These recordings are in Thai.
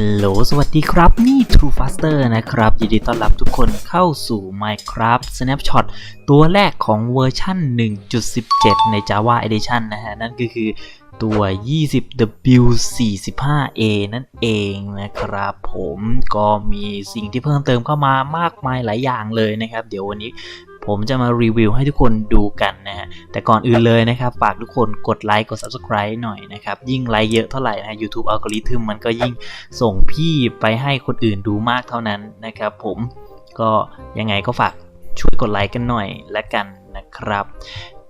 Hello สวัสดีครับ นี่ True Faster นะครับ ยินดีต้อนรับทุกคนเข้าสู่ Minecraft Snapshot ตัวแรกของเวอร์ชัน1.17 ใน Java Edition นะฮะ นั่นก็คือตัว 20W45A นั่นเองนะครับ ผมก็มีสิ่งที่เพิ่มเติมเข้ามามากมายหลายอย่างเลยนะครับ เดี๋ยววันนี้ ผมจะมารีวิวให้ทุกคนดูกันนะฮะ แต่ก่อนอื่นเลยนะครับ ฝากทุกคนกดไลค์กด Subscribe หน่อยนะครับ ยิ่งไลค์เยอะเท่าไหร่นะ YouTube อัลกอริทึมมันก็ยิ่งส่งพี่ไปให้คนอื่นดูมากเท่านั้นนะครับผมก็ยังไงก็ฝากช่วยกดไลค์กันหน่อยละกันนะครับ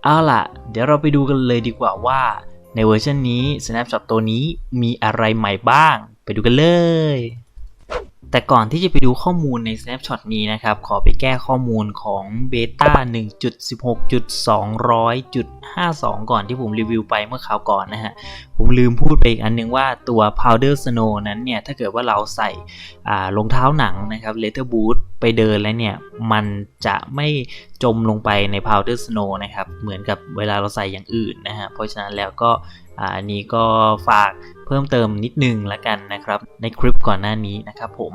เอาล่ะ เดี๋ยวเราไปดูกันเลยดีกว่าว่าในเวอร์ชันนี้ Snapshot ตัวนี้มีอะไรใหม่บ้าง ไปดูกันเลย แต่ก่อนที่จะไปดูข้อมูลใน Snapshot นี้นะครับ ขอไปแก้ข้อมูลของ Beta 1.16.200.52 ก่อนที่ผมรีวิวไปเมื่อคราวก่อนนะฮะ ผมลืมพูดไปอีกอันนึงว่าตัว Powder Snow นั้นเนี่ย ถ้าเกิดว่าเราใส่รองเท้าหนังนะครับ Leather Boot ไปเดินแล้วเนี่ย มันจะไม่จมลงไปใน Powder Snow นะครับ เหมือนกับเวลาเราใส่อย่างอื่นนะฮะ เพราะฉะนั้นแล้วก็อันนี้ก็ฝาก เพิ่มเติมนิดนึงละกันนะครับ ในคลิปก่อนหน้านี้นะครับผม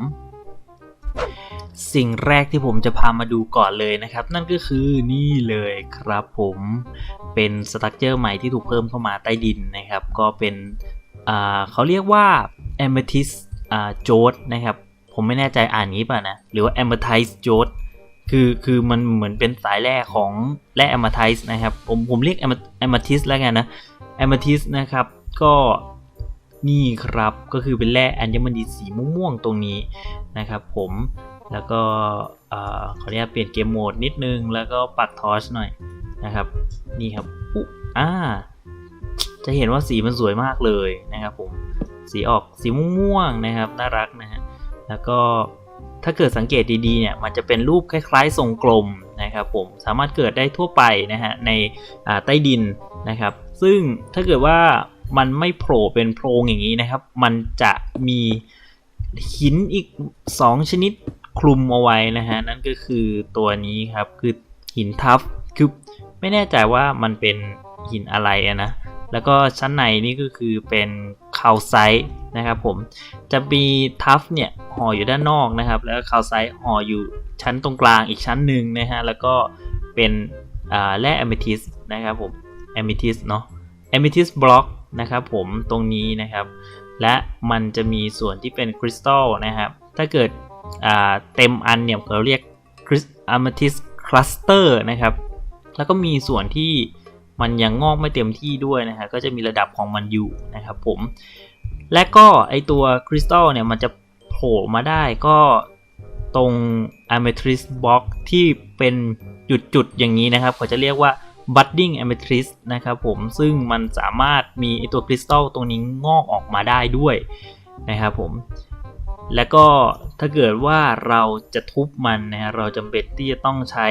สิ่งแรกที่ผมจะพามาดูก่อนเลยนะครับ นั่นก็คือนี่เลยครับผมเป็นสตั๊กเจอร์ใหม่ที่ถูกเพิ่มเข้ามาใต้ดินนะครับ ก็เป็นเขาเรียกว่า Amethyst j o d นะครับ ผมไม่แน่ใจอ่านนี้ป่ะนะ หรือว่า Amethyst j o d คือคือมันเหมือนเป็นสายแร่ของแร่ Amethyst นะครับ ผมผมเรียก Amethyst แล้วกันนะ Amethyst นะครับ ก็ นี่ครับก็คือเป็นแร่อัญมณีสีม่วงๆตรงนี้นะครับผมแล้วก็เขาเรียกเปลี่ยนเกมโหมดนิดนึง แล้วก็ปักทอชหน่อยนะครับ นี่ครับอุ๊อ่าจะเห็นว่าสีมันสวยมากเลยนะครับผมสีออกสีม่วงๆนะครับ น่ารักนะฮะแล้วก็ถ้าเกิดสังเกตดีๆเนี่ยมันจะเป็นรูปคล้ายๆทรงกลมนะครับผมสามารถเกิดได้ทั่วไปนะฮะในใต้ดินนะครับ ซึ่งถ้าเกิดว่า มันไม่โผล่เป็นโพรงอย่างนี้นะครับ มันจะมีหินอีก 2 ชนิดคลุมเอาไว้นะฮะ นั่นก็คือตัวนี้ครับ คือหินทัฟคือไม่แน่ใจว่ามันเป็นหินอะไรนะ แล้วก็ชั้นในนี่ก็คือเป็นคาลไซต์นะครับผม จะมีทัฟเนี่ยห่ออยู่ด้านนอกนะครับ แล้วคาลไซต์ห่ออยู่ชั้นตรงกลางอีกชั้นหนึ่งนะฮะ แล้วก็เป็นแร่แอมิทิสนะครับผมแอมิทิสเนาะแอมิทิสบล็อก นะครับผมตรงนี้นะครับ และมันจะมีส่วนที่เป็นคริสตัลนะครับ ถ้าเกิดเต็มอันเนี่ยเราเรียกคริสอะมาทิสคลัสเตอร์นะครับ แล้วก็มีส่วนที่มันยังงอกไม่เต็มที่ด้วยนะฮะก็จะมีระดับของมันอยู่นะครับผม และก็ไอตัวคริสตัลเนี่ยมันจะโผล่มาได้ก็ตรง Amethyst Box ที่เป็นจุดๆอย่างนี้นะครับเขาจะเรียกว่า budding amethyst นะครับผมซึ่งมันสามารถมีไอตัวคริสตัลตรงนี้งอกออกมาได้ด้วยนะครับผมและก็ถ้าเกิดว่าเราจะทุบมันนะเราจำเป็นที่จะต้องใช้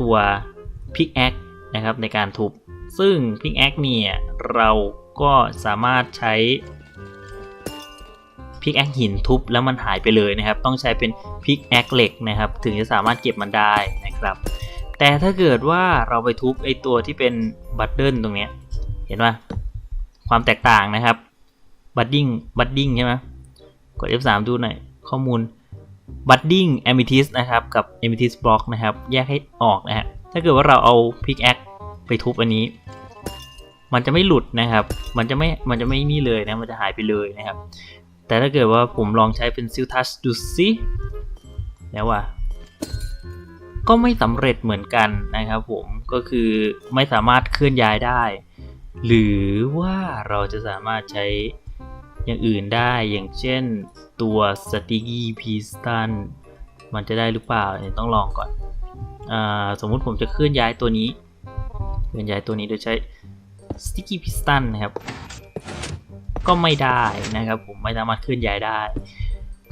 ตัว pickaxe นะครับในการทุบ ซึ่ง pickaxe เนี่ยเราก็สามารถใช้พิกแอคหินทุบแล้วมันหายไปเลยนะครับ ต้องใช้เป็นพิกแอคเหล็กนะครับ ถึงจะสามารถเก็บมันได้นะครับ แต่ถ้าเกิดว่าเราไปทุบไอตัวที่เป็นบัตเดิลตรงเนี้ย เห็นไหมความแตกต่างนะครับบัตดิ้งบัตดิ้งใช่ไหมกด F3 ดูหน่อย ข้อมูลบัตดิ้งแอมิทิสนะครับกับแอมิทิสบล็อกนะครับ แยกให้ออกนะฮะถ้าเกิดว่าเราเอาพิกแอคไปทุบอันนี้ มันจะไม่หลุดนะครับ มันจะไม่มันจะไม่นี่เลยนะมันจะหายไปเลยนะครับ แต่ถ้าเกิดว่าผมลองใช้เป็นซิลทัชดูสิแล้วว่า ก็ไม่สำเร็จเหมือนกันนะครับผมก็คือไม่สามารถเคลื่อนย้ายได้ หรือว่าเราจะสามารถใช้อย่างอื่นได้อย่างเช่นตัว sticky piston มันจะได้หรือเปล่าต้องลองก่อนอสมมุติผมจะเคลื่อนย้ายตัวนี้ เคลื่อนย้ายตัวนี้โดยใช้ sticky piston นะครับ ก็ไม่ได้นะครับผมไม่สามารถเคลื่อนย้ายได้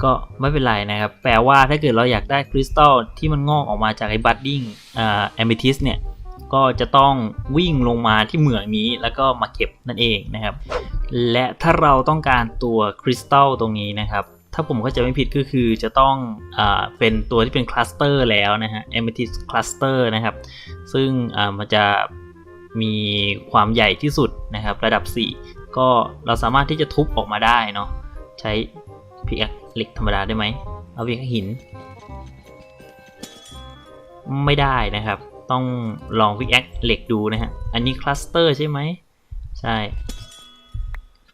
ก็ไม่เป็นไรนะครับ แปลว่าถ้าเกิดเราอยากได้คริสตัลที่มันงอกออกมาจากไอ้บัดดิ้งอ่าแอมิทิสเนี่ย ก็จะต้องวิ่งลงมาที่เหมืองนี้แล้วก็มาเก็บนั่นเองนะครับ และถ้าเราต้องการตัวคริสตัลตรงนี้นะครับ ถ้าผมเข้าใจไม่ผิดก็คือจะต้องอเป็นตัวที่เป็นคลัสเตอร์แล้วนะฮะ amethyst cluster นะครับ ซึ่งมันจะมีความใหญ่ที่สุดนะครับ ระดับ 4 ก็เราสามารถที่จะทุบออกมาได้เนาะใช้พิกแอค เหล็กธรรมดาได้ไหม เอาพิกแอคหิน ไม่ได้นะครับ ต้องลองพิกแอคเหล็กดูนะฮะ อันนี้คลัสเตอร์ใช่ไหม ใช่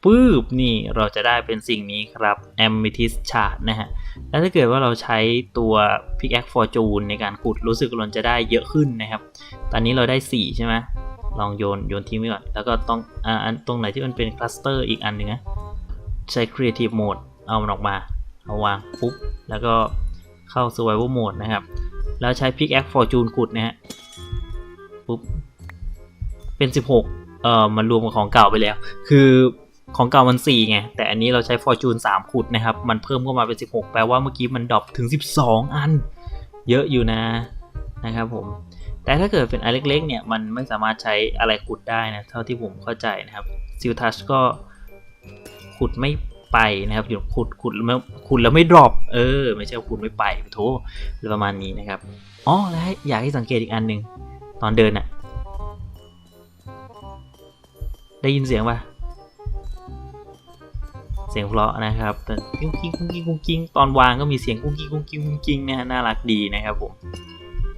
ปื๊บนี่เราจะได้เป็นสิ่งนี้ครับ Amethyst Shard นะฮะ แล้วถ้าเกิดว่าเราใช้ตัว Pickaxe Fortune ในการขุดรู้สึกเราจะได้เยอะขึ้นนะครับ ตอนนี้เราได้ 4 ใช่ไหมลองโยนโยนทิ้งไว้ก่อน แล้วก็ต้องอ่าอันตรงไหนที่มันเป็นคลัสเตอร์อีกอันหนึ่งนะใช้ Creative Mode เอามันออกมา เอาวางปุ๊บ แล้วก็เข้า Survival Mode นะครับ แล้วใช้ Pickaxe Fortune ขุดนะฮะ ปุ๊บ เป็น 16 เอ่อ มันรวมกับของเก่าไปแล้ว คือของเก่ามัน 4 ไง แต่อันนี้เราใช้ Fortune 3 ขุดนะครับ มันเพิ่มเข้ามาเป็น 16 แปลว่าเมื่อกี้มันดรอปถึง 12 อัน เยอะอยู่นะ นะครับผม แต่ถ้าเกิดเป็นอันเล็กๆ เนี่ย มันไม่สามารถใช้อะไรขุดได้นะ เท่าที่ผมเข้าใจนะครับซิลทัชก็ขุดไม่ ไปนะครับอยู่ขุดขุดแล้วไม่ขุดแล้วไม่ดรอปเออ ไม่ใช่ขุดไม่ไปโถประมาณนี้นะครับอ๋อแล้วอยากให้สังเกตอีกอันหนึ่งตอนเดินอะได้ยินเสียงปะเสียงเพราะนะครับกุ้งกิ้งกุ้งกิ้งกุ้งกิ้งตอนวางก็มีเสียงกุ้งกิ้งกุ้งกิ้งกุ้งกิ้งนะฮะน่ารักดีนะครับผม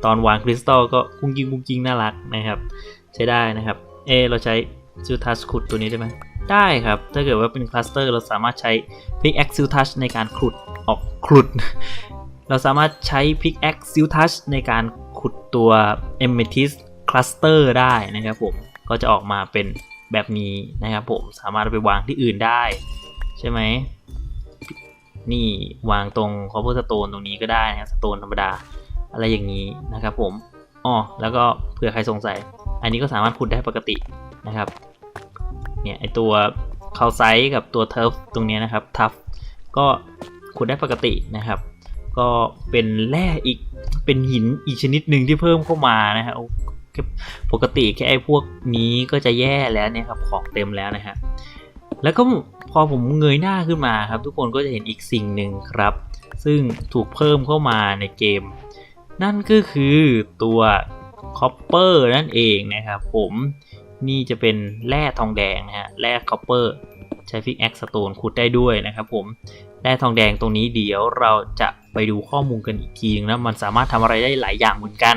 ตอนวางคริสตัลก็กุ้งกิ้งกุ้งกิ้งน่ารักนะครับ ใช้ได้นะครับ เอเราใช้ซิลทัชขุดตัวนี้ได้ไหม ได้ครับ ถ้าเกิดว่าเป็นคลัสเตอร์เราสามารถใช้ Pickaxe Seal Touch ในการขุดออกขุด เราสามารถใช้ Pickaxe Seal Touch ในการขุดตัว Amethyst Cluster ได้นะครับผม ก็จะออกมาเป็นแบบนี้นะครับผม สามารถไปวางที่อื่นได้ ใช่ไหม นี่วางตรง copper stone ตรงนี้ก็ได้นะครับ stone ธรรมดา อะไรอย่างนี้นะครับผมอ๋อแล้วก็เผื่อใครสงสัย อันนี้ก็สามารถขุดได้ปกตินะครับ เนี่ยไอตัวคาไซต์กับตัวเทิร์ฟตรงนี้นะครับทัฟก็ขุดได้ปกตินะครับ ก็เป็นแร่อีกเป็นหินอีกชนิดหนึ่งที่เพิ่มเข้ามานะครับปกติแค่ไอพวกนี้ก็จะแย่แล้วเนี่ยครับของเต็มแล้วนะฮะแล้วก็พอผมเงยหน้าขึ้นมาครับ ทุกคนก็จะเห็นอีกสิ่งหนึ่งครับ ซึ่งถูกเพิ่มเข้ามาในเกม นั่นก็คือตัวคอปเปอร์นั่นเองนะครับผม นี่จะเป็นแร่ทองแดงนะฮะแร่คอปเปอร์ใช้ฟิกแอคสโตนขุดได้ด้วยนะครับผมแร่ทองแดงตรงนี้เดี๋ยวเราจะไปดูข้อมูลกันอีกทีนึงนะมันสามารถทำอะไรได้หลายอย่างเหมือนกัน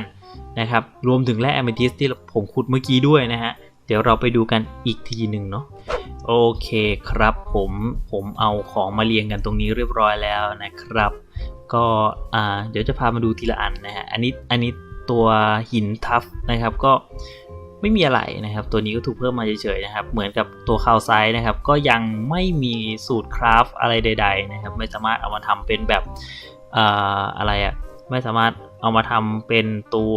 นะครับรวมถึงแร่แอมเมทิสที่ผมขุดเมื่อกี้ด้วยนะฮะเดี๋ยวเราไปดูกันอีกทีหนึ่งเนาะโอเคครับผมผมเอาของมาเรียงกันตรงนี้เรียบร้อยแล้วนะครับ ก็อ่าเดี๋ยวจะพามาดูทีละอันนะฮะอันนี้อันนี้ตัวหินทัฟนะครับก็ ไม่มีอะไรนะครับ ตัวนี้ก็ถูกเพิ่มมาเฉยๆนะครับ เหมือนกับตัวคาวไซด์นะครับ ก็ยังไม่มีสูตรคราฟอะไรใด ๆ นะครับ ไม่สามารถเอามาทำเป็นแบบอ่าอะไรอะไม่สามารถเอามาทำเป็นตัว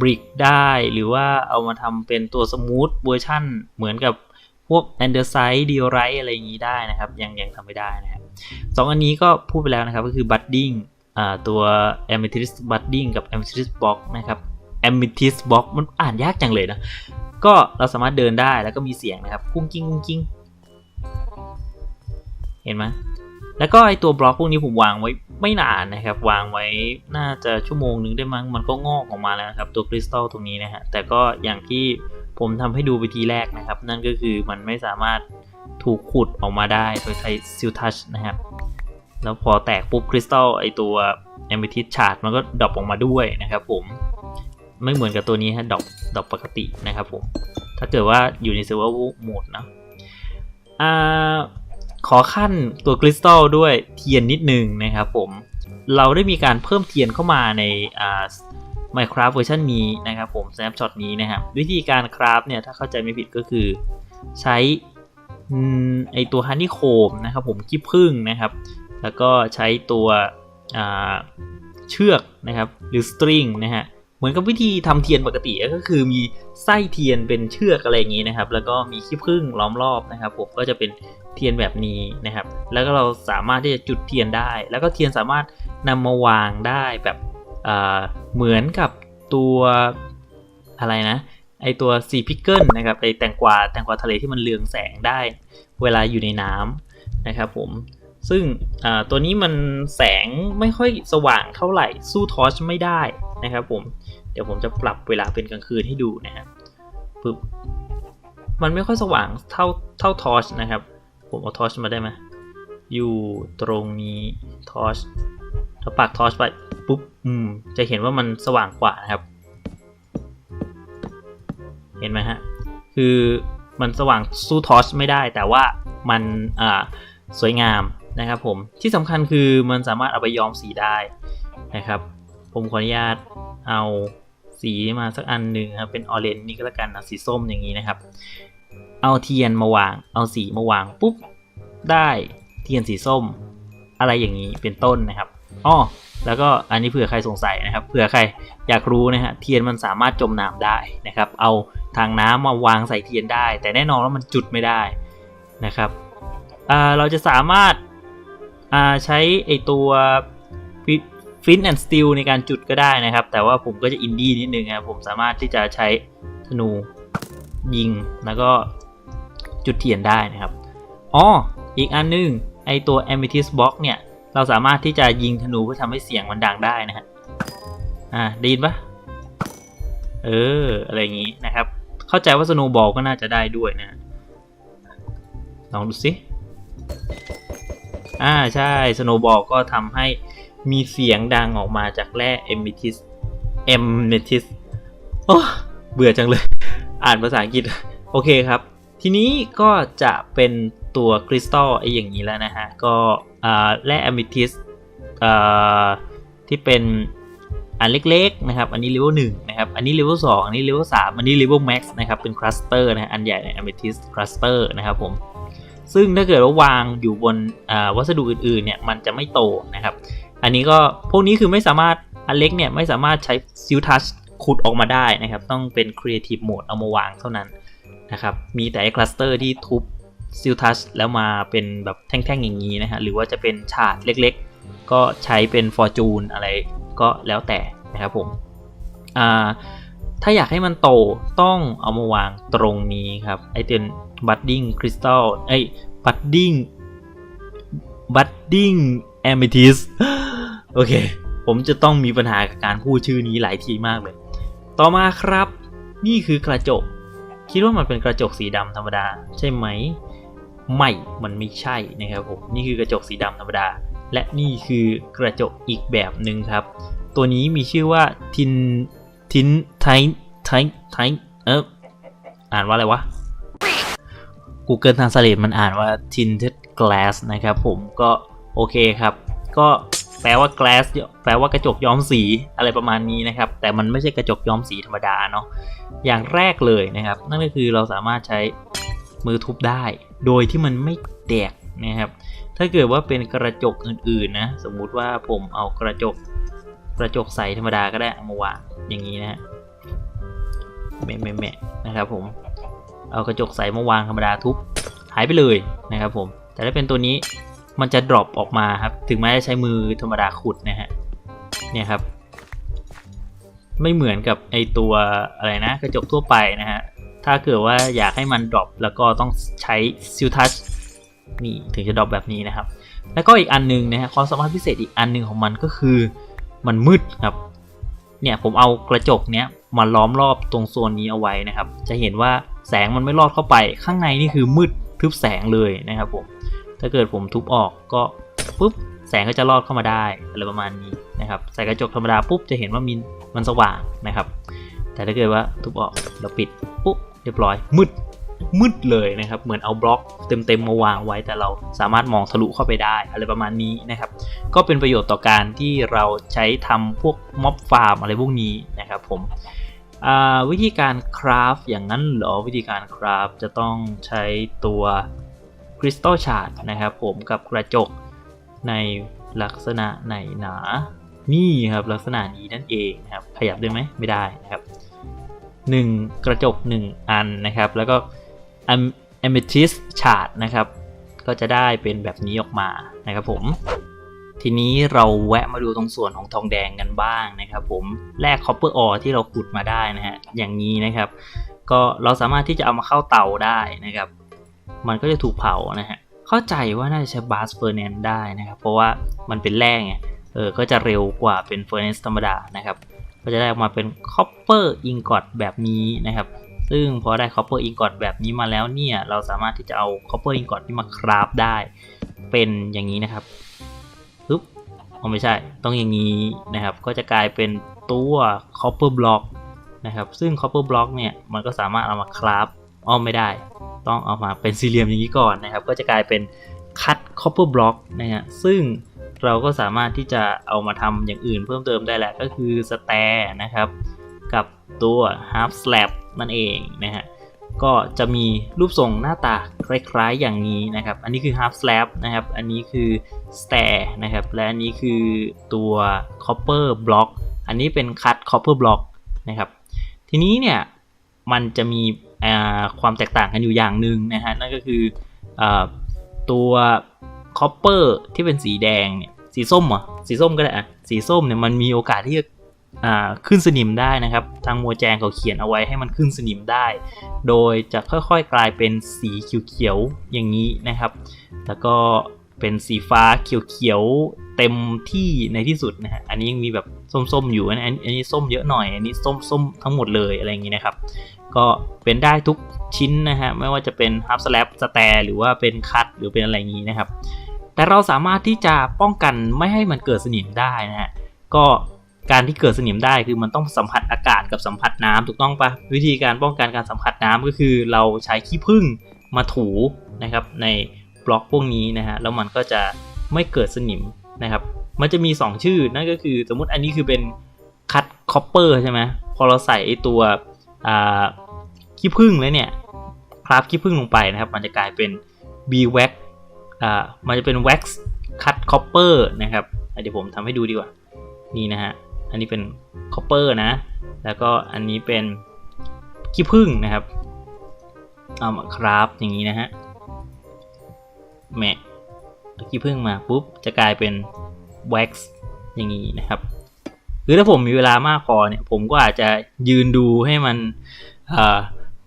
บริกได้ หรือว่าเอามาทำเป็นตัวสมูทเวอร์ชั่น เหมือนกับพวก a n d e r s i d e d i o r i t e อะไรอย่างนี้ได้นะครับ ยังยังทำไม่ได้นะครับสองอันนี้ก็พูดไปแล้วนะครับ ก็คือ budding อ่าตัว amethyst budding กับ amethyst box นะครับ amethyst box มันอ่านยากจังเลยนะ ก็เราสามารถเดินได้แล้วก็มีเสียงนะครับกุ้งกิ้งกุ้งกิ้งเห็นไหมแล้วก็ไอตัวบล็อกพวกนี้ผมวางไว้ไม่นานนะครับ วางไว้น่าจะชั่วโมงนึงได้มั้งมันก็งอกออกมาแล้วครับตัวคริสตัลตรงนี้นะฮะแต่ก็อย่างที่ผมทำให้ดูไปทีแรกนะครับ นั่นก็คือมันไม่สามารถถูกขุดออกมาได้โดยใช้ซิลทัชนะครับแล้วพอแตกปุ๊บคริสตัลไอตัวแอมเบทิสชาร์ดมันก็ดรอปออกมาด้วยนะครับผม ไม่เหมือนกับตัวนี้ฮะดอปดอปปกตินะครับผมถ้าเกิดว่าอยู่ในเซอร์เวอร์โหมดนะอ่าขอขั้นตัวคริสตัลด้วยเทียนนิดนึงนะครับผมเราได้มีการเพิ่มเทียนเข้ามาในอ่า Minecraft เวอร์ชันนี้นะครับผม snapshot นี้นะครับวิธีการคราฟเนี่ยถ้าเข้าใจไม่ผิดก็คือใช้ไอตัวฮันนี่โคมนะครับผมขี้ผึ้งนะครับ แล้วก็ใช้ตัวเชือกนะครับหรือสตริงนะฮะ เหมือนกับวิธีทำเทียนปกติก็คือมีไส้เทียนเป็นเชือกอะไรอย่างนี้นะครับ แล้วก็มีขี้ผึ้งล้อมรอบนะครับ ผมก็จะเป็นเทียนแบบนี้นะครับ แล้วก็เราสามารถที่จะจุดเทียนได้ แล้วก็เทียนสามารถนำมาวางได้แบบเหมือนกับตัวอะไรนะไอตัวซีพิกเกิลนะครับไอแตงกวาแตงกวาทะเลที่มันเรืองแสงได้ เวลาอยู่ในน้ำนะครับผมซึ่งตัวนี้มันแสงไม่ค่อยสว่างเท่าไหร่สู้ทอชไม่ได้นะครับผม ดี๋ยวผมจะปรับเวลาเป็นกลางคืนให้ดูนะครับปึ๊บมันไม่ค่อยสว่างเท่าเท่าทอชนะครับ ผมเอาทอชมาได้ไหมอยู่ตรงนี้ทอชถ้าปักทอชไปปุ๊บอืมจะเห็นว่ามันสว่างกว่านะครับ เห็นไหมฮะ คือมันสว่างสู้ทอชไม่ได้ แต่ว่ามันอ่าสวยงามนะครับผมที่สำคัญคือมันสามารถเอาไปย้อมสีได้นะครับ ผมขออนุญาตเอา สีมาสักอันหนึ่งครับเป็นออเรนจ์นี่ก็แล้วกันนะสีส้มอย่างนี้นะครับ เอาเทียนมาวาง เอาสีมาวางปุ๊บได้เทียนสีส้ม อะไรอย่างนี้เป็นต้นนะครับอ้อแล้วก็อันนี้เผื่อใครสงสัยนะครับเผื่อใครอยากรู้นะฮะเทียนมันสามารถจมน้ำได้นะครับ เอาทางน้ำมาวางใส่เทียนได้ แต่แน่นอนว่ามันจุดไม่ได้นะครับเราจะสามารถาใช้ไอตัว ฟินแอนด์สตีลในการจุดก็ได้นะครับ แต่ว่าผมก็จะอินดี้นิดนึงครับผมสามารถที่จะใช้ธนูยิงแล้วก็จุดเทียนได้นะครับอ๋ออีกอันนึงไอตัว Amethyst Box เนี่ยเราสามารถที่จะยิงธนูเพื่อทำให้เสียงมันดังได้นะฮะอ่าได้ยินปะเอออะไรอย่างนี้นะครับ เข้าใจว่าสโนบอลก็น่าจะได้ด้วยนะ ลองดูสิอ่าใช่สโนบอลก็ทำให้ มีเสียงดังออกมาจากแร่เอมิทิสเอมเนทิสโอ้เบื่อจังเลย อ่านภาษาอังกฤษ โอเคครับ ทีนี้ก็จะเป็นตัวคริสตัลไอ้อย่างนี้แล้วนะฮะ ก็แร่อมิทิสที่เป็นอันเล็กๆนะครับ อันนี้เลเวลหนึ่งนะครับ อันนี้เลเวลสองอันนี้เลเวลสามอันนี้เลเวลแม็กซ์นะครับ เป็นคลัสเตอร์นะฮะอันใหญ่ในอะมิทิสคลัสเตอร์นะครับผม ซึ่งถ้าเกิดว่าวางอยู่บนวัสดุอื่นๆเนี่ย มันจะไม่โตนะครับ อันนี้ก็พวกนี้คือไม่สามารถอันเล็กเนี่ยไม่สามารถใช้ซิลทัชขุดออกมาได้นะครับ ต้องเป็น Creative Mode เอามาวางเท่านั้นนะครับ มีแต่คลัสเตอร์ที่ทุบซิลทัชแล้วมาเป็นแบบแท่งๆอย่างนี้นะฮะหรือว่าจะเป็นฉาดเล็กๆ ก็ใช้เป็นฟอร์จูนอะไรก็แล้วแต่นะครับผมอ่าถ้าอยากให้มันโตต้องเอามาวางตรงนี้ครับ ไอเต็นบัดดิ้งคริสตัลไอบัดดิ้งบัดดิ้งแอมิทิส โอเค ผมจะต้องมีปัญหากับการพูดชื่อนี้หลายทีมากเลย ต่อมาครับ นี่คือกระจก คิดว่ามันเป็นกระจกสีดำธรรมดา ใช่ไหม ไม่ มันไม่ใช่นะครับผม นี่คือกระจกสีดำธรรมดา และนี่คือกระจกอีกแบบหนึ่งครับ ตัวนี้มีชื่อว่าทินทินไทไทไทเอออ่านว่าอะไรวะ Google Translate มันอ่านว่า tinted glass นะครับผมก็โอเคครับ ก็ ปลว่า glass แปลว่ากระจกย้อมสีอะไรประมาณนี้นะครับ แต่มันไม่ใช่กระจกย้อมสีธรรมดาเนาะอย่างแรกเลยนะครับ นั่นก็คือเราสามารถใช้มือทุบได้ โดยที่มันไม่แตกนะครับ ถ้าเกิดว่าเป็นกระจกอื่นๆนะสมมุติว่าผมเอากระจกกระจกใสธรรมดาก็ได้ามาวางอย่างนี้นะฮะแม่แม่นะครับผมเอากระจกใสมาวางธรรมดาทุบหายไปเลยนะครับผม แต่ถ้าเป็นตัวนี้ มันจะดรอปออกมาครับ ถึงแม้จะใช้มือธรรมดาขุดนะฮะ เนี่ยครับ ไม่เหมือนกับไอตัวอะไรนะ กระจกทั่วไปนะฮะ ถ้าเกิดว่าอยากให้มันดรอปแล้วก็ต้องใช้ซิลทัชนี่ถึงจะดรอปแบบนี้นะครับ แล้วก็อีกอันนึงนะฮะ ความสามารถพิเศษอีกอันนึงของมันก็คือมันมืดครับ เนี่ยผมเอากระจกเนี้ยมาล้อมรอบตรงโซนนี้เอาไว้นะครับ จะเห็นว่าแสงมันไม่ลอดเข้าไป ข้างในนี่คือมืดทึบแสงเลยนะครับผม ถ้าเกิดผมทุบออกก็ปุ๊บแสงก็จะลอดเข้ามาได้อะไรประมาณนี้นะครับใส่กระจกธรรมดาปุ๊บจะเห็นว่ามีมันสว่างนะครับ แต่ถ้าเกิดว่าทุบออกเราปิดปุ๊บเรียบร้อยมืดมืดเลยนะครับ เหมือนเอาบล็อกเต็มๆมาวางไว้แต่เราสามารถมองทะลุเข้าไปได้อะไรประมาณนี้นะครับ ก็เป็นประโยชน์ต่อการที่เราใช้ทำพวกม็อบฟาร์มอะไรพวกนี้นะครับผมวิธีการคราฟอย่างนั้นเหรอวิธีการคราฟจะต้องใช้ตัว ริสตัลชาร์ดนะครับผมกับกระจกในลักษณะไหนหนา นี่ครับลักษณะนี้นั่นเองครับขยับได้ไหมไม่ได้นะครับ 1 กระจก 1 อันนะครับ แล้วก็อเมทิสชาร์ดนะครับ ก็จะได้เป็นแบบนี้ออกมานะครับผม ทีนี้เราแวะมาดูตรงส่วนของทองแดงกันบ้างนะครับผมแลกคอปเปอร์ออที่เราขุดมาได้นะฮะอย่างนี้นะครับ ก็เราสามารถที่จะเอามาเข้าเตาได้นะครับ มันก็จะถูกเผานะฮะ เข้าใจว่าน่าจะใช้บาสเฟอร์เนนได้นะครับ เพราะว่ามันเป็นแร่ไง เออ ก็จะเร็วกว่าเป็นเฟอร์เนสธรรมดานะครับ ก็จะได้ออกมาเป็นคอปเปอร์อิงกอตแบบนี้นะครับ ซึ่งพอได้ copper ingot แบบนี้มาแล้วเนี่ย เราสามารถที่จะเอา copper ingot ที่มาคราฟได้ เป็นอย่างนี้นะครับปึ๊บเอาไม่ใช่ ต้องอย่างนี้นะครับ ก็จะกลายเป็นตัว copper block นะครับ ซึ่ง copper block เนี่ย มันก็สามารถเอามาคราฟอ้อมไม่ได้ ต้องเอามาเป็นสี่เหลี่ยมอย่างนี้ก่อนนะครับ ก็จะกลายเป็น cut copper block นะฮะซึ่งเราก็สามารถที่จะเอามาทำอย่างอื่นเพิ่มเติมได้แหละก็คือ stair นะครับ กับตัว half slab นั่นเองนะฮะก็จะมีรูปทรงหน้าตาคล้ายๆอย่างนี้นะครับ อันนี้คือ half slab นะครับ อันนี้คือ stair นะครับ และอันนี้คือตัว copper block อันนี้เป็น cut copper block นะครับ ทีนี้เนี่ยมันจะมี ความแตกต่างกันอยู่อย่างหนึ่งนะฮะนั่นก็คืออตัว copper ที่เป็นสีแดงเนี่ยสีส้มเหรอสีส้มก็ได้อะสีส้มเนี่ยมันมีโอกาสที่จะขึ้นสนิมได้นะครับ ทางโมแจงเขาเขียนเอาไว้ให้มันขึ้นสนิมได้ โดยจะค่อยๆกลายเป็นสีเขียวๆอย่างนี้นะครับ แล้วก็เป็นสีฟ้าเขียวๆเต็มที่ในที่สุดนะฮะ อันนี้ยังมีแบบส้มๆอยู่ อันนี้ส้มเยอะหน่อย อันนี้ส้มๆทั้งหมดเลยอะไรอย่างนี้นะครับ ก็เป็นได้ทุกชิ้นนะฮะไม่ว่าจะเป็น half slab สแตร์หรือว่าเป็นคัตหรือเป็นอะไรอย่างนี้นะครับ แต่เราสามารถที่จะป้องกันไม่ให้มันเกิดสนิมได้นะฮะก็การที่เกิดสนิมได้คือมันต้องสัมผัสอากาศกับสัมผัสน้ำถูกต้องปะวิธีการป้องกันการสัมผัสน้ำก็คือเราใช้ขี้ผึ้งมาถูนะครับในบล็อกพวกนี้นะฮะแล้วมันก็จะไม่เกิดสนิมนะครับ มันจะมี 2 ชื่อนั่นก็คือสมมุติอันนี้คือเป็นคัตคอปเปอร์ใช่ไหมพอเราใส่ไอตัว ขี้ผึ้งแล้วเนี่ยคราฟขี้ผึ้งลงไปนะครับ มันจะกลายเป็น B wax อ่ามันจะเป็น wax cut copper นะครับเดี๋ยวผมทำให้ดูดีกว่า นี่นะฮะ อันนี้เป็นคอปเปอร์นะ แล้วก็อันนี้เป็นขี้ผึ้งนะครับ เอามาคราฟอย่างนี้นะฮะแมะขี้ผึ้งมาปุ๊บ จะกลายเป็นแว็กซ์อย่างนี้นะครับหรือถ้าผมมีเวลามากพอเนี่ย ผมก็อาจจะยืนดูให้มัน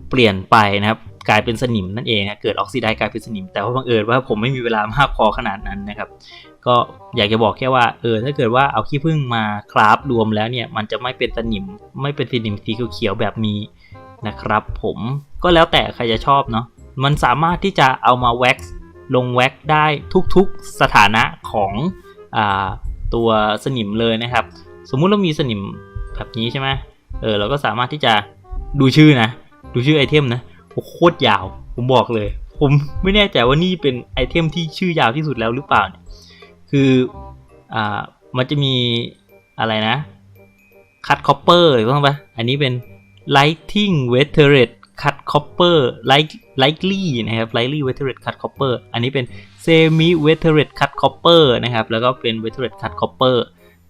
เปลี่ยนไปนะครับกลายเป็นสนิมนั่นเองนะเกิดออกซิไดกลายเป็นสนิม แต่ว่าบังเอิญว่าผมไม่มีเวลามากพอขนาดนั้นนะครับ ก็อยากจะบอกแค่ว่าเออถ้าเกิดว่าเอาขี้ผึ้งมาคราฟรวมแล้วเนี่ยมันจะไม่เป็นสนิม ไม่เป็นสนิมสีเขียวแบบนี้นะครับ ผมก็แล้วแต่ใครจะชอบเนาะมันสามารถที่จะเอามาแว็กซ์ลงแว็กได้ทุกๆสถานะของอตัวสนิมเลยนะครับ สมมุติเรามีสนิมแบบนี้ใช่ไหมเออเราก็สามารถที่จะดูชื่อนะ ดูชื่อไอเทมนะโคตรยาว ผมบอกเลย ผมไม่แน่ใจว่านี่เป็นไอเทมที่ชื่อยาวที่สุดแล้วหรือเปล่าเนี่ยคืออ่ามันจะมีอะไรนะคัตคอปเปอร์ถูกต้องปะอันนี้เป็น lighting weathered cut copper light lightly นะครับ lightly weathered cut copper อันนี้เป็น semi weathered cut copper นะครับ แล้วก็เป็น weathered cut copper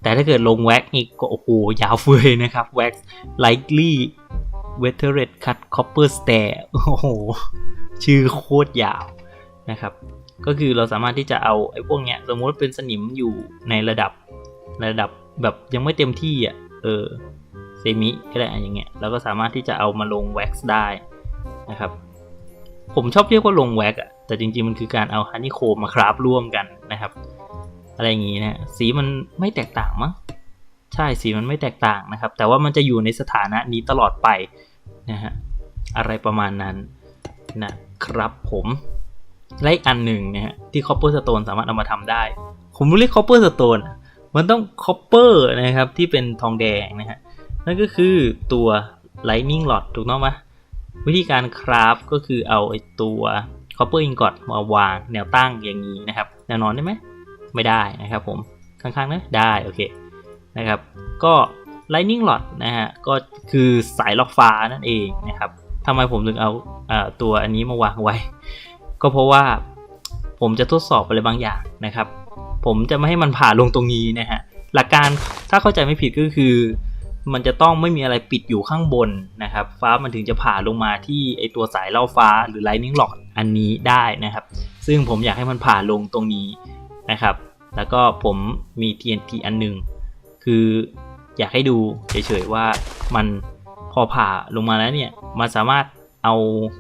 แต่ถ้าเกิดลงแว็กอีกก็โอ้โหยาวเฟ้ยนะครับแว็ก lightly weathered cut copper stair โอ้โห ชื่อโคตรยาวนะครับ ก็คือเราสามารถที่จะเอาไอ้พวกเนี้ย สมมติเป็นสนิมอยู่ในระดับระดับแบบยังไม่เต็มที่อะ เออ เซมิก็ได้อย่างเงี้ยเราก็สามารถที่จะเอามาลงแว็กซ์ได้นะครับ ผมชอบเรียกว่าลงแว็กอะแต่จริงๆมันคือการเอาฮันนี่โคมมาคราฟร่วมกันนะครับ อะไรอย่างงี้นะสีมันไม่แตกต่างมั้งใช่สีมันไม่แตกต่างนะครับ แต่ว่ามันจะอยู่ในสถานะนี้ตลอดไป นะฮะอะไรประมาณนั้นนะครับผมและอีกอันหนึ่งนะฮะที่ copper stone สามารถเอามาทำได้ ผมเรียก copper stone มันต้อง copper นะครับที่เป็นทองแดงนะฮะนั่นก็คือตัว lightning rod ถูกต้องไหมวิธีการคราฟก็คือเอาไอตัว copper ingot มาวางแนวตั้งอย่างนี้นะครับ แนวนอนได้ไหมไม่ได้นะครับผมข้างๆนะได้โอเคนะครับ ก็ lightning rod นะฮะก็คือสายล็อกฟ้านั่นเองนะครับทำไมผมถึงเอาตัวอันนี้มาวางไว้ ก็เพราะว่าผมจะทดสอบอะไรบางอย่างนะครับ ผมจะไม่ให้มันผ่าลงตรงนี้นะฮะหลักการถ้าเข้าใจไม่ผิดก็คือ มันจะต้องไม่มีอะไรปิดอยู่ข้างบนนะครับ ฟ้ามันถึงจะผ่าลงมาที่ไอตัวสายเล่าฟ้าหรือ lightning rod อันนี้ได้นะครับ ซึ่งผมอยากให้มันผ่าลงตรงนี้นะครับ แล้วก็ผมมี TNT อันหนึ่งคือ อยากให้ดูเฉยๆว่ามันพอผ่าลงมาแล้วเนี่ยมันสามารถเอา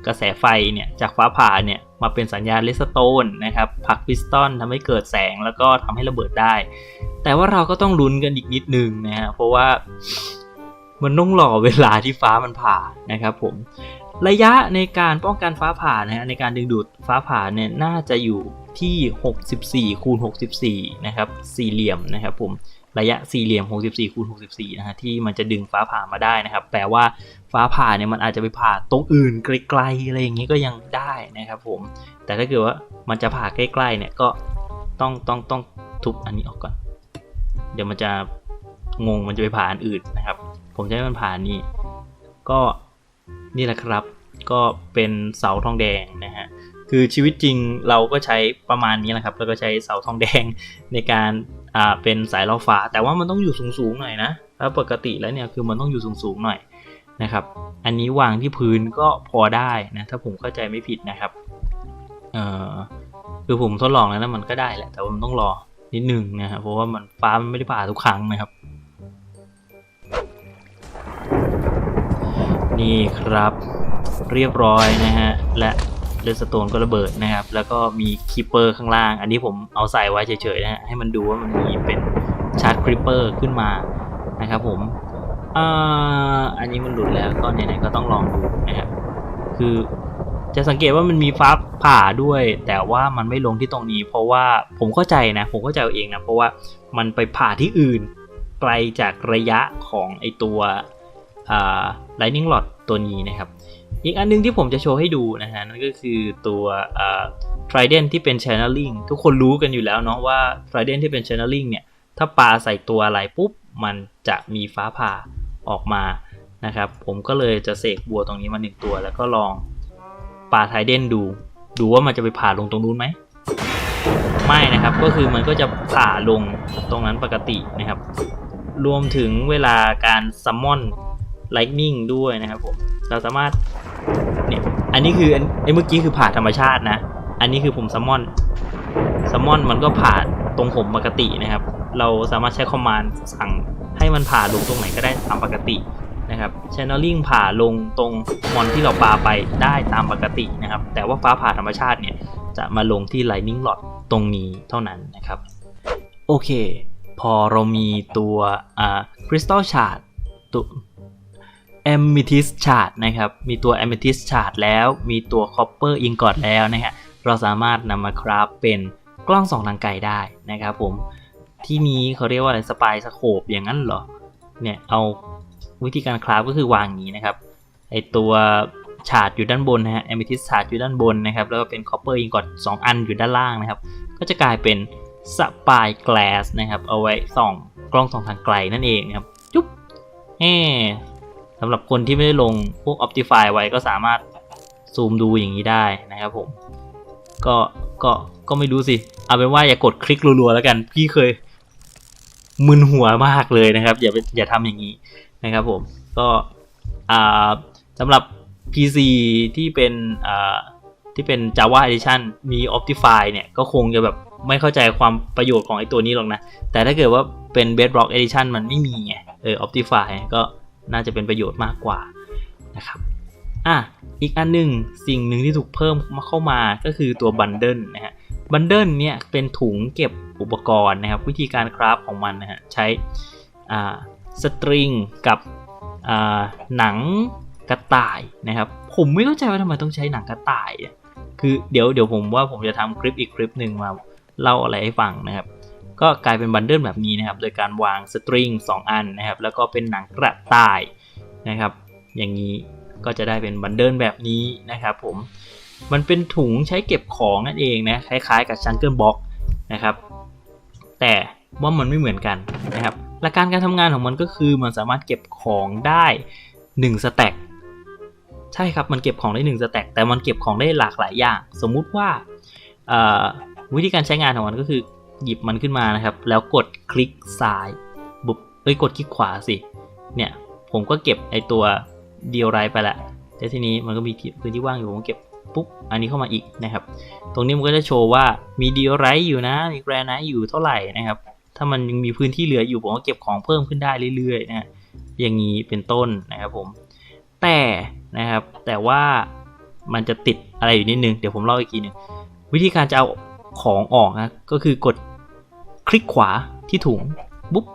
กระแสไฟเนี่ยจากฟ้าผ่าเนี่ยมาเป็นสัญญาณเลสโตนนะครับผลักพิสตอนทำให้เกิดแสงแล้วก็ทำให้ระเบิดได้ แต่ว่าเราก็ต้องลุ้นกันอีกนิดนึงนะฮะเพราะว่ามันต้องรอเวลาที่ฟ้ามันผ่านะครับผมระยะในการป้องกันฟ้าผ่านะฮะในการดึงดูดฟ้าผ่าเนี่ยน่าจะอยู่ที่ 64คูณ64 นะครับ สี่เหลี่ยมนะครับผม ระยะสี่เหลี่ยม 64คูณ64 นะฮะที่มันจะดึงฟ้าผ่ามาได้นะครับ แปลว่าฟ้าผ่าเนี่ยมันอาจจะไปผ่าตรงอื่นไกลๆอะไรอย่างนี้ก็ยังได้นะครับผม แต่ถ้าเกิดว่ามันจะผ่าใกล้ๆเนี่ยก็ต้องต้องต้องทุบอันนี้ออกก่อน เดี๋ยวมันจะงงมันจะไปผ่าอันอื่นนะครับ ผมให้มันผ่านนี้ ก็นี่แหละครับ ก็เป็นเสาทองแดงนะฮะคือชีวิตจริงเราก็ใช้ประมาณนี้แหละครับ แล้วก็ใช้เสาทองแดงในการ อ่าเป็นสายล่อฟ้า แต่ว่ามันต้องอยู่สูงๆหน่อยนะแล้วปกติแล้วเนี่ยคือมันต้องอยู่สูงๆหน่อยนะครับ อันนี้วางที่พื้นก็พอได้นะถ้าผมเข้าใจไม่ผิดนะครับเอ่อคือผมทดลองแล้วนะมันก็ได้แหละแต่ว่ามันต้องรอนิดนึงนะครับเพราะว่ามันฟ้ามันไม่ได้ผ่าทุกครั้งนะครับ นี่ครับเรียบร้อยนะฮะและ เลสโตนก็ระเบิดนะครับ แล้วก็มีคีเปอร์ข้างล่าง อันนี้ผมเอาใส่ไว้เฉยๆนะฮะให้มันดูว่ามันมีเป็นชาร์จคริปเปอร์ขึ้นมานะครับผมอ่าอันนี้มันหลุดแล้วก็ไหนๆก็ต้องลองดูนะครับคือจะสังเกตว่ามันมีฟ้าผ่าด้วย แต่ว่ามันไม่ลงที่ตรงนี้ เพราะว่าผมเข้าใจนะ ผมเข้าใจเอาเองนะ เพราะว่ามันไปผ่าที่อื่น ไกลจากระยะของไอตัว lightning rod ตัวนี้นะครับ อีกอันนึงที่ผมจะโชว์ให้ดูนะฮะนั่นก็คือตัวอ่า trident ที่เป็น channeling ทุกคนรู้กันอยู่แล้วเนาะว่า trident ที่เป็น channeling เนี่ย ถ้าปาใส่ตัวอะไรปุ๊บ มันจะมีฟ้าผ่าออกมานะครับ ผมก็เลยจะเสกบัวตรงนี้มาหนึ่งตัว แล้วก็ลองปา trident ดู ดูว่ามันจะไปผ่าลงตรงนู้นไหม ไม่นะครับ ก็คือมันก็จะผ่าลงตรงนั้นปกตินะครับ รวมถึงเวลาการซัมมอน lightning ด้วยนะครับผมเราสามารถเนี่ยอันนี้คืออันไอ้เมื่อกี้คือผ่าธรรมชาตินะ อันนี้คือผมซัมมอนซัมมอนมันก็ผ่าตรงผมปกตินะครับ เราสามารถใช้คอมมานด์สั่งให้มันผ่าลงตรงไหนก็ได้ตามปกตินะครับ channeling ผ่าลงตรงมอนที่เราปาไปได้ตามปกตินะครับ แต่ว่าฟ้าผ่าธรรมชาติเนี่ยจะมาลงที่ lightning rod ตรงนี้เท่านั้นนะครับ โอเค พอเรามีตัวอ่า crystal shard ตัว amethyst shard นะครับ มีตัว amethyst shard แล้ว มีตัว copper ingot แล้วนะฮะ เราสามารถนำมาคราฟเป็นกล้องส่องทางไกลได้นะครับผม ที่นี้เขาเรียกว่าอะไรสปายสโคปอย่างนั้นเหรอ เนี่ย เอาวิธีการคราฟก็คือวางอย่างนี้นะครับ ไอตัวฉาดอยู่ด้านบนนะฮะ amethyst shard อยู่ด้านบนนะครับ แล้วก็เป็น copper ingot 2อันอยู่ด้านล่างนะครับ ก็จะกลายเป็นสปายแกลสนะครับ เอาไว้ส่องกล้องส่องทางไกลนั่นเองครับ จุ๊บแหม สำหรับคนที่ไม่ได้ลงพวก Optify ไว้ก็สามารถซูมดูอย่างนี้ได้นะครับผม ก็ก็ก็ไม่รู้สิ เอาเป็นว่าอย่ากดคลิกรัวๆแล้วกัน พี่เคยมึนหัวมากเลยนะครับ อย่าไปอย่าทำอย่างนี้นะครับผม ก็อ่าสำหรับ PC ที่เป็นอ่าที่เป็น Java Edition มี Optify เนี่ย ก็คงจะแบบไม่เข้าใจความประโยชน์ของไอ้ตัวนี้หรอกนะ แต่ถ้าเกิดว่าเป็น Bedrock Edition มันไม่มีไง เออ Optify ก็ น่าจะเป็นประโยชน์มากกว่านะครับอะอีกอันหนึ่งสิ่งหนึ่งที่ถูกเพิ่มมาเข้ามาก็คือตัวบันเดิลนะฮะบันเดิลเนี่ยเป็นถุงเก็บอุปกรณ์นะครับ วิธีการคราฟของมันนะฮะใช้อ่าสตริงกับอ่าหนังกระต่ายนะครับ ผมไม่เข้าใจว่าทำไมต้องใช้หนังกระต่าย คือเดี๋ยวเดี๋ยวผมว่าผมจะทำคลิปอีกคลิปหนึ่งมาเล่าอะไรให้ฟังนะครับ ก็กลายเป็นบันเดิลแบบนี้นะครับ โดยการวางสตริง2 อันนะครับ แล้วก็เป็นหนังกระต่ายนะครับ อย่างนี้ก็จะได้เป็นบันเดิลแบบนี้นะครับผม มันเป็นถุงใช้เก็บของนั่นเองนะ คล้ายๆกับชังเกิลบ็อกนะครับ แต่ว่ามันไม่เหมือนกันนะครับ หลักการการทำงานของมันก็คือมันสามารถเก็บของได้1สแต็กใช่ครับ มันเก็บของได้1สแต็กแต่มันเก็บของได้หลากหลายอย่าง สมมุติว่าวิธีการใช้งานของมันก็คือ หยิบมันขึ้นมานะครับ แล้วกดคลิกซ้ายบุบเอ้ยกดคลิกขวาสิ เนี่ยผมก็เก็บไอตัวเดียวไรไปละแต่ทีนี้มันก็มีพื้นที่ว่างอยู่ผมเก็บปุ๊บอันนี้เข้ามาอีกนะครับ ตรงนี้มันก็จะโชว์ว่ามีเดียวไรอยู่นะ มีแกรไนอยู่เท่าไหร่นะครับ ถ้ามันยังมีพื้นที่เหลืออยู่ผมก็เก็บของเพิ่มขึ้นได้เรื่อยๆนะอย่างนี้เป็นต้นนะครับผม แต่นะครับแต่ว่ามันจะติดอะไรอยู่นิดนึง เดี๋ยวผมเล่าอีกทีหนึงวิธีการจะเอาของออกนะก็คือกด คลิกขวาที่ถุงปุ๊บ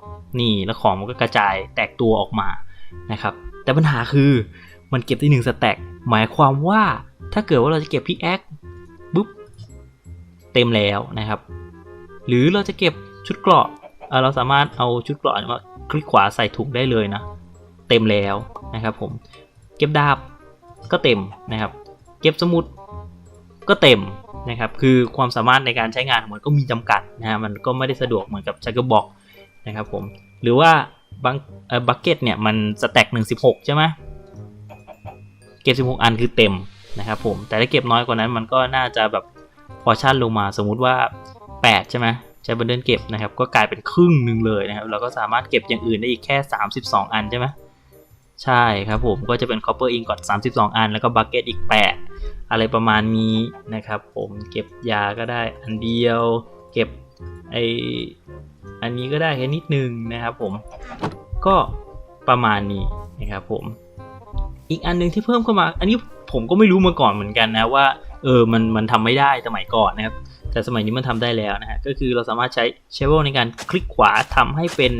นี่แล้วของมันก็กระจายแตกตัวออกมานะครับ แต่ปัญหาคือมันเก็บได้หนึ่งสแต็กหมายความว่าถ้าเกิดว่าเราจะเก็บพิกแอคปุ๊บเต็มแล้วนะครับ หรือเราจะเก็บชุดเกราะเราสามารถเอาชุดเกราะมาคลิกขวาใส่ถุงได้เลยนะ เต็มแล้วนะครับผมเก็บดาบก็เต็มนะครับ เก็บสมุดก็เต็ม นะครับคือความสามารถในการใช้งานของมันก็มีจำกัดนะฮะมันก็ไม่ได้สะดวกเหมือนกับจักรบอกนะครับผมหรือว่าบางเออบักเก็ตเนี่ยมันสแต็กหนึ่งสิบหกใช่ไหมเก็บสิบหกอันคือเต็มนะครับผมแต่ถ้าเก็บน้อยกว่านั้นมันก็น่าจะแบบพอชั่นลงมาสมมุติว่า8ใช่ไหมใช้บันเดิลเก็บนะครับก็กลายเป็นครึ่งหนึ่งเลยนะครับเราก็สามารถเก็บอย่างอื่นได้อีกแค่ 32 อันใช่ไหมใช่ครับผมก็จะเป็น copper ingot 32 อัน แล้วก็ bucket อีก 8 อะไรประมาณนี้นะครับ ผมเก็บยาก็ได้อันเดียว เก็บไออันนี้ก็ได้แค่นิดนึงนะครับผมก็ประมาณนี้นะครับผมอีกอันหนึงที่เพิ่มเข้ามา อันนี้ผมก็ไม่รู้มาก่อนเหมือนกันนะว่าเออมันมันทำไม่ได้สมัยก่อนนะครับแต่สมัยนี้มันทำได้แล้วนะฮะก็คือเราสามารถใช้ shovel ในการคลิกขวาทำให้เป็น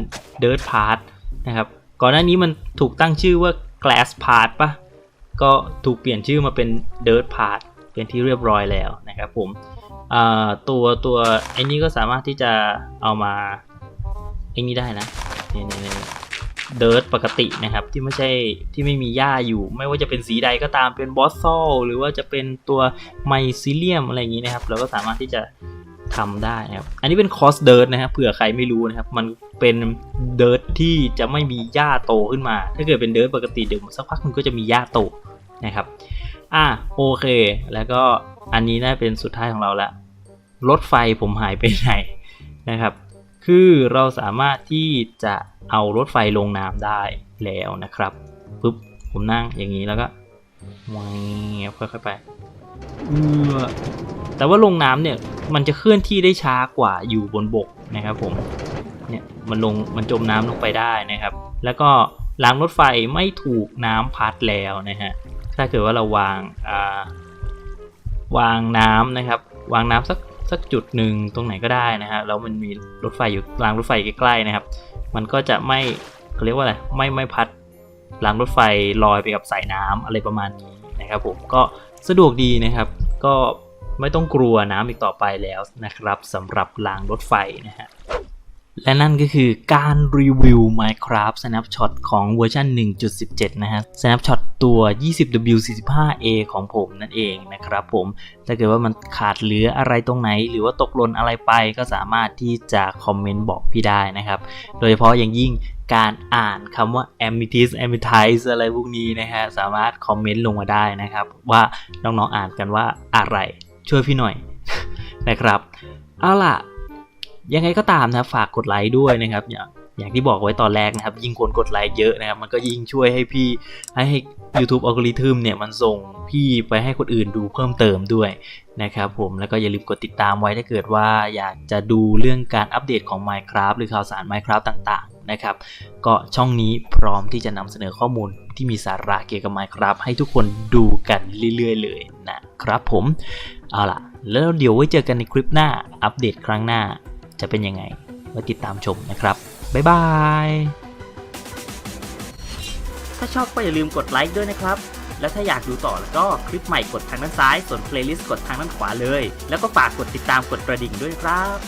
dirt path นะครับก่อนหน้านี้มันถูกตั้งชื่อว่า glass path ปะ ก็ถูกเปลี่ยนชื่อมาเป็น dirt path เป็นที่เรียบร้อยแล้วนะครับผมตัวตัวไอ้นี้ก็สามารถที่จะเอามาไอ้นี้ได้นะนี่นี่นี่เดิร์ปกตินะครับที่ไม่ใช่ที่ไม่มีหญ้าอยู่ ไม่ว่าจะเป็นสีใดก็ตามเป็นบอสซหรือว่าจะเป็นตัวไมซิเลียมอะไรอย่างนี้นะครับ เราก็สามารถที่จะ ทำได้นะครับ อันนี้เป็นคอสเดิร์ดนะครับเผื่อใครไม่รู้นะครับ มันเป็นเดิร์ดที่จะไม่มีหญ้าโตขึ้นมา ถ้าเกิดเป็นเดิร์ดปกติเดี๋ยวสักพักมันก็จะมีหญ้าโตนะครับอะโอเค แล้วก็อันนี้น่าเป็นสุดท้ายของเราละรถไฟผมหายไปไหนนะครับ คือเราสามารถที่จะเอารถไฟลงน้ำได้แล้วนะครับปุ๊บผมนั่งอย่างนี้แล้วก็วงค่อยๆไป เออแต่ว่าลงน้ำเนี่ยมันจะเคลื่อนที่ได้ช้ากว่าอยู่บนบกนะครับผมเนี่ยมันลงมันจมน้ำลงไปได้นะครับ แล้วก็รางรถไฟไม่ถูกน้ำพัดแล้วนะฮะถ้าเกิดว่าเราวางอ่าวางน้ำนะครับ วางน้ำสักสักจุดหนึ่งตรงไหนก็ได้นะฮะแล้วมันมีรถไฟอยู่รางรถไฟใกล้ๆนะครับ มันก็จะไม่เขาเรียกว่าอะไรไม่ไม่พัดรางรถไฟลอยไปกับสายน้ำอะไรประมาณนี้นะครับผมก็ สะดวกดีนะครับ ก็ไม่ต้องกลัวน้ำอีกต่อไปแล้วนะครับสำหรับรางรถไฟนะฮะและนั่นก็คือการรีวิว Minecraft Snapshot ของเวอร์ชัน1.17 นะฮะ Snapshot ตัว 20W45A ของผมนั่นเองนะครับผม ถ้าเกิดว่ามันขาดเหลืออะไรตรงไหน หรือว่าตกหล่นอะไรไปก็สามารถที่จะคอมเมนต์บอกพี่ได้นะครับ โดยเฉพาะอย่างยิ่ง การอ่านคำว่า amethyst amethyst อะไรพวกนี้นะฮะ สามารถคอมเมนต์ลงมาได้นะครับ ว่าน้องๆอ่านกันว่าอะไร ช่วยพี่หน่อยนะครับ เอาล่ะ ยังไงก็ตามนะครับฝากกดไลค์ด้วยนะครับอย่างอย่างที่บอกไว้ตอนแรกนะครับ ยิ่งคนกดไลค์เยอะนะครับ มันก็ยิ่งช่วยให้พี่ให้ YouTube อัลกอริทึมเนี่ย มันส่งพี่ไปให้คนอื่นดูเพิ่มเติมด้วยนะครับผมแล้วก็อย่าลืมกดติดตามไว้ถ้าเกิดว่าอยากจะดูเรื่องการอัปเดตของ Minecraft หรือข่าวสาร Minecraft ต่าง นะครับ ก็ช่องนี้พร้อมที่จะนำเสนอข้อมูลที่มีสาระเกี่ยวกับ Minecraft ให้ทุกคนดูกันเรื่อยๆ เลยนะครับผม เอาล่ะ แล้วเดี๋ยวไว้เจอกันในคลิปหน้า อัปเดตครั้งหน้าจะเป็นยังไงไว้ติดตามชมนะครับ บ๊ายบาย ถ้าชอบก็อย่าลืมกดไลค์ด้วยนะครับแล้วถ้าอยากดูต่อแล้วก็คลิปใหม่กดทางด้านซ้าย ส่วนเพลย์ลิสต์กดทางด้านขวาเลย แล้วก็ฝากกดติดตามกดกระดิ่งด้วยครับ